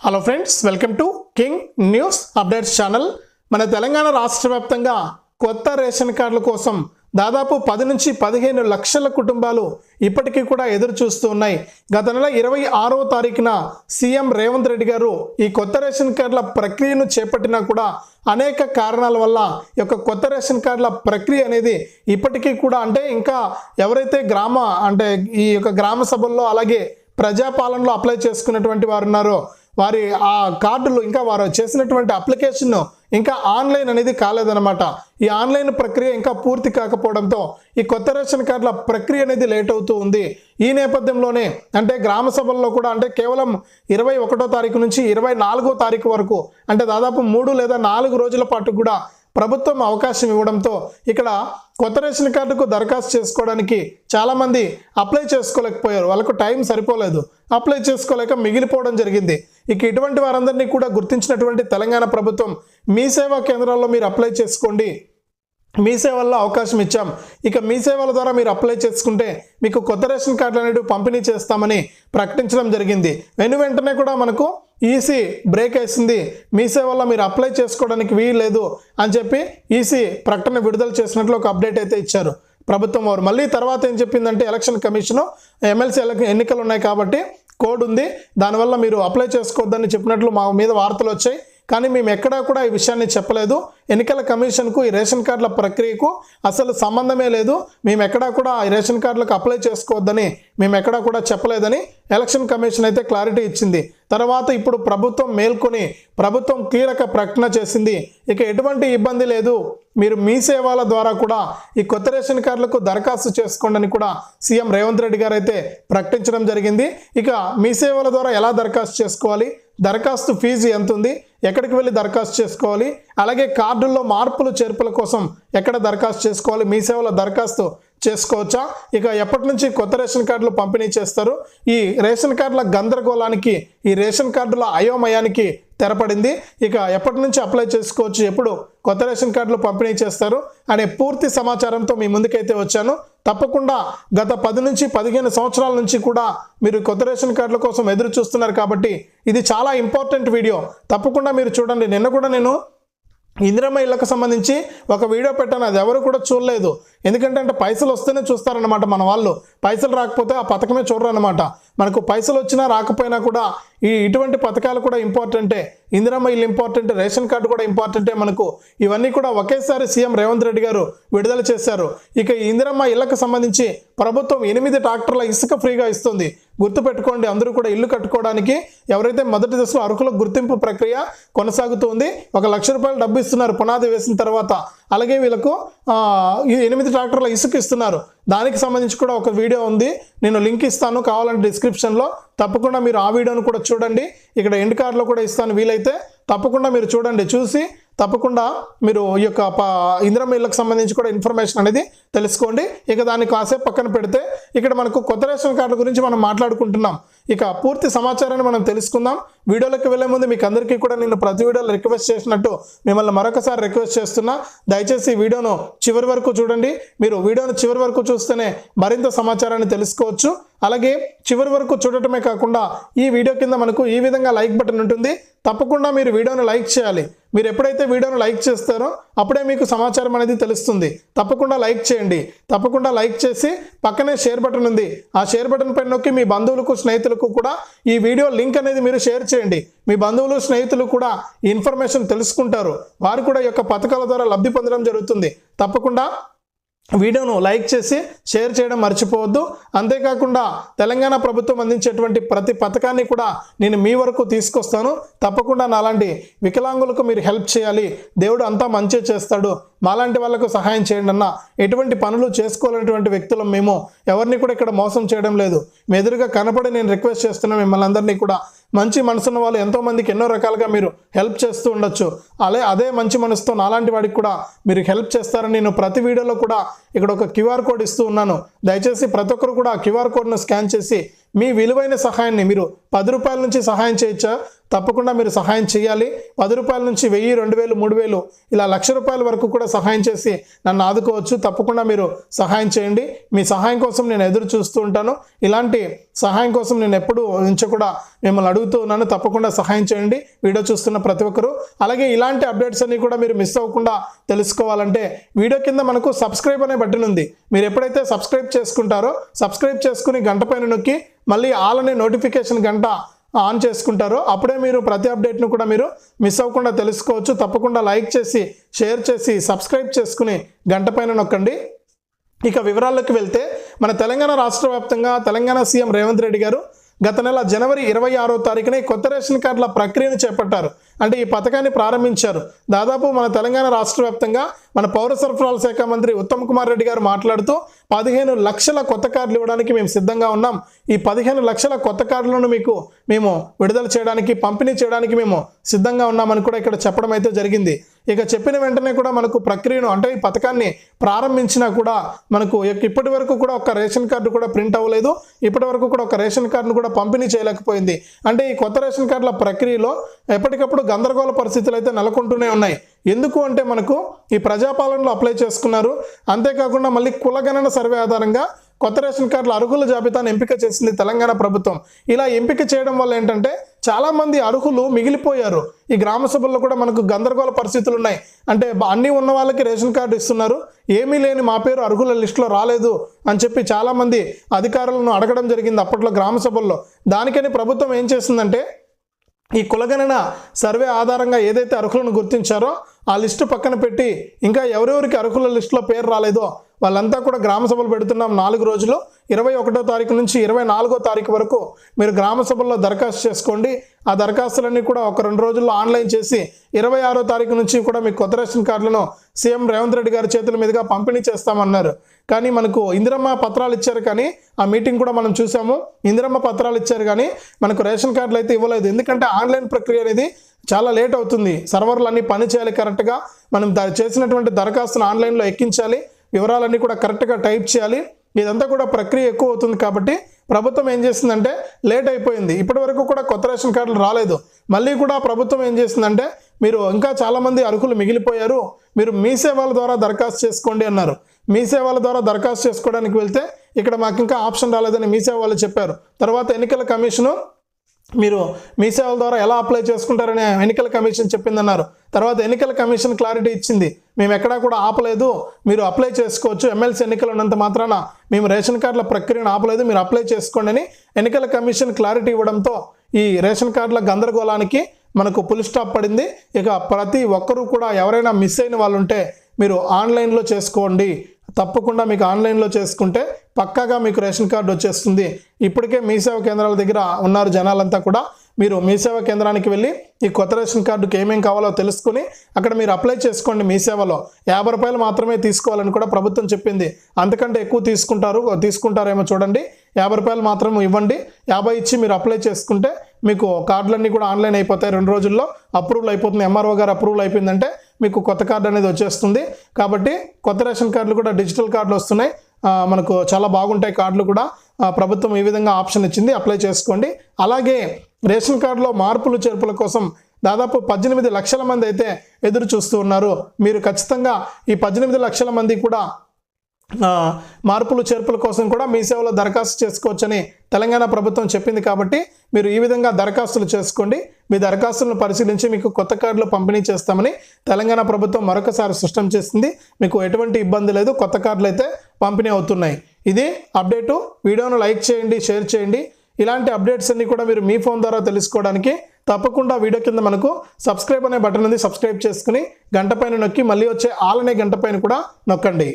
Hello friends welcome to king news updates channel మన తెలంగాణ రాష్ట్ర వ్యాప్తంగా కొత్త రేషన్ కార్డుల కోసం దాదాపు పది నుంచి పదిహేను లక్షల కుటుంబాలు ఇప్పటికీ కూడా ఎదురు చూస్తూ ఉన్నాయి. గత నెల ఇరవై ఆరవ తారీఖున సీఎం రేవంత్ రెడ్డి గారు ఈ కొత్త రేషన్ కార్డుల ప్రక్రియను చేపట్టినా కూడా అనేక కారణాల వల్ల ఈ యొక్క కొత్త రేషన్ కార్డుల ప్రక్రియ అనేది ఇప్పటికీ కూడా అంటే ఇంకా ఎవరైతే గ్రామ అంటే ఈ యొక్క గ్రామ సభల్లో అలాగే ప్రజాపాలనలో అప్లై చేసుకున్నటువంటి వారు ఉన్నారో వారి ఆ కార్డులు ఇంకా వారు చేసినటువంటి అప్లికేషన్ ఇంకా ఆన్లైన్ అనేది కాలేదన్నమాట. ఈ ఆన్లైన్ ప్రక్రియ ఇంకా పూర్తి కాకపోవడంతో ఈ కొత్త రేషన్ కార్డుల ప్రక్రియ అనేది లేట్ అవుతూ ఉంది. ఈ నేపథ్యంలోనే అంటే గ్రామ సభల్లో కూడా అంటే కేవలం ఇరవై ఒకటో తారీఖు నుంచి ఇరవై నాలుగో తారీఖు వరకు అంటే దాదాపు మూడు లేదా నాలుగు రోజుల పాటు కూడా ప్రభుత్వం అవకాశం ఇవ్వడంతో ఇక్కడ కొత్త రేషన్ కార్డుకు దరఖాస్తు చేసుకోవడానికి చాలామంది అప్లై చేసుకోలేకపోయారు. వాళ్ళకు టైం సరిపోలేదు. అప్లై చేసుకోలేక మిగిలిపోవడం జరిగింది. ఇక ఇటువంటి వారందరినీ కూడా గుర్తించినటువంటి తెలంగాణ ప్రభుత్వం మీ సేవా కేంద్రాల్లో మీరు అప్లై చేసుకోండి. మీ సేవల్లో అవకాశం ఇచ్చాం. ఇక మీ సేవల ద్వారా మీరు అప్లై చేసుకుంటే మీకు కొత్త రేషన్ కార్డులు అనేవి పంపిణీ చేస్తామని ప్రకటించడం జరిగింది. వెను వెంటనే కూడా మనకు ఈసీ బ్రేక్ వేసింది. మీ సేవల్లో మీరు అప్లై చేసుకోవడానికి వీలు అని చెప్పి ఈసీ ప్రకటన విడుదల చేసినట్లు ఒక అప్డేట్ అయితే ఇచ్చారు. ప్రభుత్వం వారు మళ్ళీ తర్వాత ఏం చెప్పిందంటే ఎలక్షన్ కమిషను ఎమ్మెల్సీ ఎన్నికలు ఉన్నాయి కాబట్టి కోడ్ ఉంది. దానివల్ల మీరు అప్లై చేసుకోవద్దని చెప్పినట్లు మా మీద వార్తలు వచ్చాయి. కానీ మేము ఎక్కడా కూడా ఈ విషయాన్ని చెప్పలేదు. ఎన్నికల కమిషన్కు ఈ రేషన్ కార్డుల ప్రక్రియకు అసలు సంబంధమే లేదు. మేము ఎక్కడా కూడా ఈ రేషన్ కార్డులకు అప్లై చేసుకోవద్దని మేము ఎక్కడా కూడా చెప్పలేదని ఎలక్షన్ కమిషన్ అయితే క్లారిటీ ఇచ్చింది. తర్వాత ఇప్పుడు ప్రభుత్వం మేల్కొని ప్రభుత్వం కీలక ప్రకటన చేసింది. ఇక ఎటువంటి ఇబ్బంది లేదు. మీరు మీ సేవల ద్వారా కూడా ఈ కొత్త రేషన్ కార్డులకు దరఖాస్తు చేసుకోండి అని కూడా సీఎం రేవంత్ రెడ్డి గారు అయితే ప్రకటించడం జరిగింది. ఇక మీ సేవల ద్వారా ఎలా దరఖాస్తు చేసుకోవాలి? దరఖాస్తు ఫీజు ఎంత ఉంది ఎక్కడికి వెళ్ళి దరఖాస్తు చేసుకోవాలి? అలాగే కార్డుల్లో మార్పులు చేర్పుల కోసం ఎక్కడ దరఖాస్తు చేసుకోవాలి? మీ సేవలో దరఖాస్తు చేసుకోవచ్చా? ఇక ఎప్పటి నుంచి కొత్త రేషన్ కార్డులు పంపిణీ చేస్తారు? ఈ రేషన్ కార్డుల గందరగోళానికి ఈ రేషన్ కార్డుల అయోమయానికి తెరపడింది. ఇక ఎప్పటి నుంచి అప్లై చేసుకోవచ్చు? ఎప్పుడు కొత్త రేషన్ కార్డులు పంపిణీ చేస్తారు అనే పూర్తి సమాచారంతో మీ ముందుకైతే వచ్చాను. తప్పకుండా గత పది నుంచి పదిహేను సంవత్సరాల నుంచి కూడా మీరు కొత్త రేషన్ కార్డుల కోసం ఎదురు చూస్తున్నారు కాబట్టి ఇది చాలా ఇంపార్టెంట్ వీడియో. తప్పకుండా మీరు చూడండి. నిన్న కూడా నేను ఇందిరమ్మ ఇళ్ళకు సంబంధించి ఒక వీడియో పెట్టాను. అది ఎవరు కూడా చూడలేదు. ఎందుకంటే అంటే పైసలు వస్తేనే చూస్తారనమాట మన వాళ్ళు. పైసలు రాకపోతే ఆ పథకమే చూడరనమాట మనకు పైసలు వచ్చినా రాకపోయినా కూడా ఈ ఇటువంటి పథకాలు కూడా ఇంపార్టెంటే. ఇందిరమ్మ ఇల్లు ఇంపార్టెంట్. రేషన్ కార్డు కూడా ఇంపార్టెంటే మనకు. ఇవన్నీ కూడా ఒకేసారి సీఎం రేవంత్ రెడ్డి గారు విడుదల చేశారు. ఇక ఈ ఇందిరమ్మ ఇళ్ళకు సంబంధించి ప్రభుత్వం ఎనిమిది ట్రాక్టర్ల ఇసుక ఫ్రీగా ఇస్తుంది. గుర్తుపెట్టుకోండి అందరూ కూడా ఇల్లు కట్టుకోవడానికి ఎవరైతే మొదటి దశలో అర్హుల గుర్తింపు ప్రక్రియ కొనసాగుతుంది ఒక లక్ష రూపాయలు డబ్బు ఇస్తున్నారు పునాది వేసిన తర్వాత. అలాగే వీళ్ళకు ఈ ఎనిమిది ట్రాక్టర్ల ఇసుక ఇస్తున్నారు. దానికి సంబంధించి కూడా ఒక వీడియో ఉంది. నేను లింక్ ఇస్తాను. కావాలంటే డిస్క్రిప్షన్లో. తప్పకుండా మీరు ఆ వీడియోను కూడా చూడండి. ఇక్కడ ఎండ్ కార్డ్లో కూడా ఇస్తాను వీలైతే. తప్పకుండా మీరు చూడండి. చూసి తప్పకుండా మీరు ఈ యొక్క ప- ఇళ్ళకి సంబంధించి కూడా ఇన్ఫర్మేషన్ అనేది తెలుసుకోండి. ఇక దాన్ని కాసేపు పక్కన పెడితే ఇక్కడ మనకు కొత్త రేషన్ కార్డు గురించి మనం మాట్లాడుకుంటున్నాం. ఇక పూర్తి సమాచారాన్ని మనం తెలుసుకుందాం. వీడియోలోకి వెళ్ళే ముందు మీకు అందరికీ కూడా నేను ప్రతి వీడియోలో రిక్వెస్ట్ చేసినట్టు మిమ్మల్ని మరొకసారి రిక్వెస్ట్ చేస్తున్నా. దయచేసి వీడియోను చివరి వరకు చూడండి. మీరు వీడియోను చివరి వరకు చూస్తేనే మరింత సమాచారాన్ని తెలుసుకోవచ్చు. అలాగే చివరి వరకు చూడటమే కాకుండా ఈ వీడియో కింద మనకు ఈ విధంగా లైక్ బటన్ ఉంటుంది. తప్పకుండా మీరు వీడియోను లైక్ చేయాలి. మీరు ఎప్పుడైతే వీడియోను లైక్ చేస్తారో అప్పుడే మీకు సమాచారం అనేది తెలుస్తుంది. తప్పకుండా లైక్ చేయండి. తప్పకుండా లైక్ చేసి పక్కనే షేర్ బటన్ ఉంది. ఆ షేర్ బటన్ పైన నొక్కి మీ బంధువులకు స్నేహితులకు కూడా ఈ వీడియో లింక్ అనేది మీరు షేర్ చేయండి. మీ బంధువులు స్నేహితులు కూడా ఈ ఇన్ఫర్మేషన్ తెలుసుకుంటారు. వారు కూడా ఈ యొక్క పథకాల ద్వారా లబ్ధి పొందడం జరుగుతుంది. తప్పకుండా వీడియోను లైక్ చేసి షేర్ చేయడం మర్చిపోవద్దు. అంతేకాకుండా తెలంగాణ ప్రభుత్వం అందించేటువంటి ప్రతి పథకాన్ని కూడా నేను మీ వరకు తీసుకొస్తాను. తప్పకుండా నాలాంటి వికలాంగులకు మీరు హెల్ప్ చేయాలి. దేవుడు అంతా మంచి చేస్తాడు. మాలాంటి వాళ్ళకు సహాయం చేయండి అన్న ఎటువంటి పనులు చేసుకోవాలనేటువంటి వ్యక్తులం మేము. ఎవరిని కూడా ఇక్కడ మోసం చేయడం లేదు. మీ ఎదురుగా కనపడి నేను రిక్వెస్ట్ చేస్తున్నాను మిమ్మల్ని అందరినీ కూడా మంచి మనసున్న వాళ్ళు ఎంతోమందికి ఎన్నో రకాలుగా మీరు హెల్ప్ చేస్తూ ఉండొచ్చు. అలే అదే మంచి మనసుతో నాలాంటి వాడికి కూడా మీరు హెల్ప్ చేస్తారని నేను ప్రతి వీడియోలో కూడా ఇక్కడ ఒక క్యూఆర్ కోడ్ ఇస్తూ ఉన్నాను. దయచేసి ప్రతి ఒక్కరు కూడా ఆ క్యూఆర్ కోడ్ను స్కాన్ చేసి మీ విలువైన సహాయాన్ని మీరు పది రూపాయల నుంచి సహాయం చేయొచ్చా? తప్పకుండా మీరు సహాయం చేయాలి. పది రూపాయల నుంచి వెయ్యి రెండు వేలు మూడు వేలు ఇలా లక్ష రూపాయల వరకు కూడా సహాయం చేసి నన్ను ఆదుకోవచ్చు. తప్పకుండా మీరు సహాయం చేయండి. మీ సహాయం కోసం నేను ఎదురు చూస్తూ ఉంటాను. ఇలాంటి సహాయం కోసం నేను ఎప్పుడు నుంచి కూడా మిమ్మల్ని అడుగుతూ ఉన్నాను. తప్పకుండా సహాయం చేయండి. వీడియో చూస్తున్న ప్రతి ఒక్కరూ. అలాగే ఇలాంటి అప్డేట్స్ అన్ని కూడా మీరు మిస్ అవ్వకుండా తెలుసుకోవాలంటే వీడియో కింద మనకు సబ్స్క్రైబ్ అనే బటన్ ఉంది. మీరు ఎప్పుడైతే సబ్స్క్రైబ్ చేసుకుంటారో సబ్స్క్రైబ్ చేసుకుని గంట పైన నొక్కి మళ్ళీ ఆలనే నోటిఫికేషన్ గంట ఆన్ చేసుకుంటారో అప్పుడే మీరు ప్రతి అప్డేట్ను కూడా మీరు మిస్ అవ్వకుండా తెలుసుకోవచ్చు. తప్పకుండా లైక్ చేసి షేర్ చేసి సబ్స్క్రైబ్ చేసుకుని గంట పైన నొక్కండి. ఇక వివరాల్లోకి వెళ్తే మన తెలంగాణ రాష్ట్ర వ్యాప్తంగా తెలంగాణ సీఎం రేవంత్ రెడ్డి గారు గత నెల జనవరి ఇరవై ఆరో తారీఖున కొత్త రేషన్ కార్డుల ప్రక్రియను చేపట్టారు. అంటే ఈ పథకాన్ని ప్రారంభించారు. దాదాపు మన తెలంగాణ రాష్ట్ర వ్యాప్తంగా మన పౌర సరఫరాల శాఖ మంత్రి ఉత్తమ్ కుమార్ రెడ్డి గారు మాట్లాడుతూ పదిహేను లక్షల కొత్త కార్డులు ఇవ్వడానికి మేము సిద్ధంగా ఉన్నాం. ఈ పదిహేను లక్షల కొత్త కార్డులను మీకు మేము విడుదల చేయడానికి పంపిణీ చేయడానికి మేము సిద్ధంగా ఉన్నామని కూడా ఇక్కడ చెప్పడం అయితే జరిగింది. ఇక చెప్పిన వెంటనే కూడా మనకు ప్రక్రియను అంటే ఈ పథకాన్ని ప్రారంభించినా కూడా మనకు ఇప్పటి వరకు కూడా ఒక రేషన్ కార్డు కూడా ప్రింట్ అవ్వలేదు. ఇప్పటి వరకు కూడా ఒక రేషన్ కార్డును కూడా పంపిణీ చేయలేకపోయింది. అంటే ఈ కొత్త రేషన్ కార్డుల ప్రక్రియలో ఎప్పటికప్పుడు గందరగోళ పరిస్థితులు అయితే నెలకొంటూనే ఉన్నాయి. ఎందుకు అంటే మనకు ఈ ప్రజాపాలనలో అప్లై చేసుకున్నారు. అంతేకాకుండా మళ్ళీ కులగణన సర్వే ఆధారంగా కొత్త రేషన్ కార్డుల అర్హుల జాబితాను ఎంపిక చేసింది తెలంగాణ ప్రభుత్వం. ఇలా ఎంపిక చేయడం వల్ల ఏంటంటే చాలా మంది అర్హులు మిగిలిపోయారు. ఈ గ్రామ సభల్లో కూడా మనకు గందరగోళ పరిస్థితులు ఉన్నాయి. అంటే అన్నీ ఉన్న వాళ్ళకి రేషన్ కార్డు ఇస్తున్నారు. ఏమీ లేని మా పేరు అర్హుల లిస్టులో రాలేదు అని చెప్పి చాలామంది అధికారులను అడగడం జరిగింది అప్పట్లో గ్రామ సభల్లో. దానికని ప్రభుత్వం ఏం చేసిందంటే ఈ కులగణన సర్వే ఆధారంగా ఏదైతే అర్హులను గుర్తించారో ఆ లిస్టు పక్కన పెట్టి ఇంకా ఎవరెవరికి అర్హుల లిస్టులో పేరు రాలేదో వాళ్ళంతా కూడా గ్రామ సభలు పెడుతున్నాం నాలుగు రోజులు. ఇరవై ఒకటో తారీఖు నుంచి ఇరవై నాలుగో తారీఖు వరకు మీరు గ్రామ సభల్లో దరఖాస్తు చేసుకోండి. ఆ దరఖాస్తులన్నీ కూడా ఒక రెండు రోజుల్లో ఆన్లైన్ చేసి ఇరవై ఆరో తారీఖు నుంచి కూడా మీ కొత్త రేషన్ కార్డులను సీఎం రేవంత్ రెడ్డి గారి చేతుల మీదుగా పంపిణీ చేస్తామన్నారు. కానీ మనకు ఇందిరమ్మ పత్రాలు ఇచ్చారు కానీ ఆ మీటింగ్ కూడా మనం చూసాము. ఇందిరమ్మ పత్రాలు ఇచ్చారు కానీ మనకు రేషన్ కార్డులు అయితే ఇవ్వలేదు. ఎందుకంటే ఆన్లైన్ ప్రక్రియ అనేది చాలా లేట్ అవుతుంది. సర్వర్లు అన్నీ పని చేయాలి కరెక్ట్గా. మనం చేసినటువంటి దరఖాస్తును ఆన్లైన్లో ఎక్కించాలి. వివరాలన్నీ కూడా కరెక్ట్గా టైప్ చేయాలి. ఇదంతా కూడా ప్రక్రియ ఎక్కువ అవుతుంది కాబట్టి ప్రభుత్వం ఏం చేసిందంటే లేట్ అయిపోయింది. ఇప్పటి వరకు కూడా కొత్త రేషన్ కార్డులు రాలేదు. మళ్ళీ కూడా ప్రభుత్వం ఏం చేసిందంటే మీరు ఇంకా చాలామంది అర్హులు మిగిలిపోయారు. మీరు మీ సేవల ద్వారా దరఖాస్తు చేసుకోండి అన్నారు. మీ సేవల ద్వారా దరఖాస్తు చేసుకోవడానికి వెళ్తే ఇక్కడ మాకు ఇంకా ఆప్షన్ రాలేదని మీ సేవ వాళ్ళు చెప్పారు. తర్వాత ఎన్నికల కమిషను మీరు మీ సేవల ద్వారా ఎలా అప్లై చేసుకుంటారని ఎన్నికల కమిషన్ చెప్పిందన్నారు. తర్వాత ఎన్నికల కమిషన్ క్లారిటీ ఇచ్చింది. మేము ఎక్కడా కూడా ఆపలేదు. మీరు అప్లై చేసుకోవచ్చు. ఎమ్మెల్సీ ఎన్నికలు ఉన్నంత మాత్రాన మేము రేషన్ కార్డుల ప్రక్రియను ఆపలేదు. మీరు అప్లై చేసుకోండి అని ఎన్నికల కమిషన్ క్లారిటీ ఇవ్వడంతో ఈ రేషన్ కార్డుల గందరగోళానికి మనకు పులి స్టాప్ పడింది. ఇక ప్రతి ఒక్కరూ కూడా ఎవరైనా మిస్ అయిన వాళ్ళు ఉంటే మీరు ఆన్లైన్లో చేసుకోండి. తప్పకుండా మీకు ఆన్లైన్లో చేసుకుంటే పక్కాగా మీకు రేషన్ కార్డు వచ్చేస్తుంది. ఇప్పటికే మీ సేవ కేంద్రాల దగ్గర ఉన్నారు జనాలంతా కూడా. మీరు మీ సేవా కేంద్రానికి వెళ్ళి ఈ కొత్త రేషన్ కార్డుకి ఏమేం కావాలో తెలుసుకుని అక్కడ మీరు అప్లై చేసుకోండి మీ సేవలో. యాభై రూపాయలు మాత్రమే తీసుకోవాలని కూడా ప్రభుత్వం చెప్పింది. అంతకంటే ఎక్కువ తీసుకుంటారు తీసుకుంటారేమో చూడండి. యాభై రూపాయలు మాత్రం ఇవ్వండి. యాభై ఇచ్చి మీరు అప్లై చేసుకుంటే మీకు కార్డులన్నీ కూడా ఆన్లైన్ అయిపోతాయి. రెండు రోజుల్లో అప్రూవల్ అయిపోతుంది. ఎంఆర్ఓ గారు అప్రూవల్ అయిపోయిందంటే మీకు కొత్త కార్డు అనేది వచ్చేస్తుంది. కాబట్టి కొత్త రేషన్ కార్డులు కూడా డిజిటల్ కార్డులు వస్తున్నాయి. మనకు చాలా బాగుంటాయి కార్డులు కూడా. ప్రభుత్వం ఈ విధంగా ఆప్షన్ ఇచ్చింది అప్లై చేసుకోండి. అలాగే రేషన్ కార్డులో మార్పులు చేర్పుల కోసం దాదాపు పద్దెనిమిది లక్షల మంది అయితే ఎదురు చూస్తూ ఉన్నారు. మీరు ఖచ్చితంగా ఈ పద్దెనిమిది లక్షల మంది కూడా మార్పులు చేర్పుల కోసం కూడా మీ సేవలో దరఖాస్తు చేసుకోవచ్చని తెలంగాణ ప్రభుత్వం చెప్పింది కాబట్టి మీరు ఈ విధంగా దరఖాస్తులు చేసుకోండి. మీ దరఖాస్తులను పరిశీలించి మీకు కొత్త కార్డులు పంపిణీ చేస్తామని తెలంగాణ ప్రభుత్వం మరొకసారి స్పష్టం చేసింది. మీకు ఎటువంటి ఇబ్బంది లేదు కొత్త కార్డులు అయితే పంపిణీ అవుతున్నాయి. ఇది అప్డేటు. వీడియోను లైక్ చేయండి షేర్ చేయండి. ఇలాంటి అప్డేట్స్ అన్ని కూడా మీరు మీ ఫోన్ ద్వారా తెలుసుకోవడానికి తప్పకుండా వీడియో కింద మనకు సబ్స్క్రైబ్ అనే బటన్ ఉంది. సబ్స్క్రైబ్ చేసుకుని గంట పైన నొక్కి మళ్ళీ వచ్చే ఆల్ అనే గంట పైన కూడా నొక్కండి.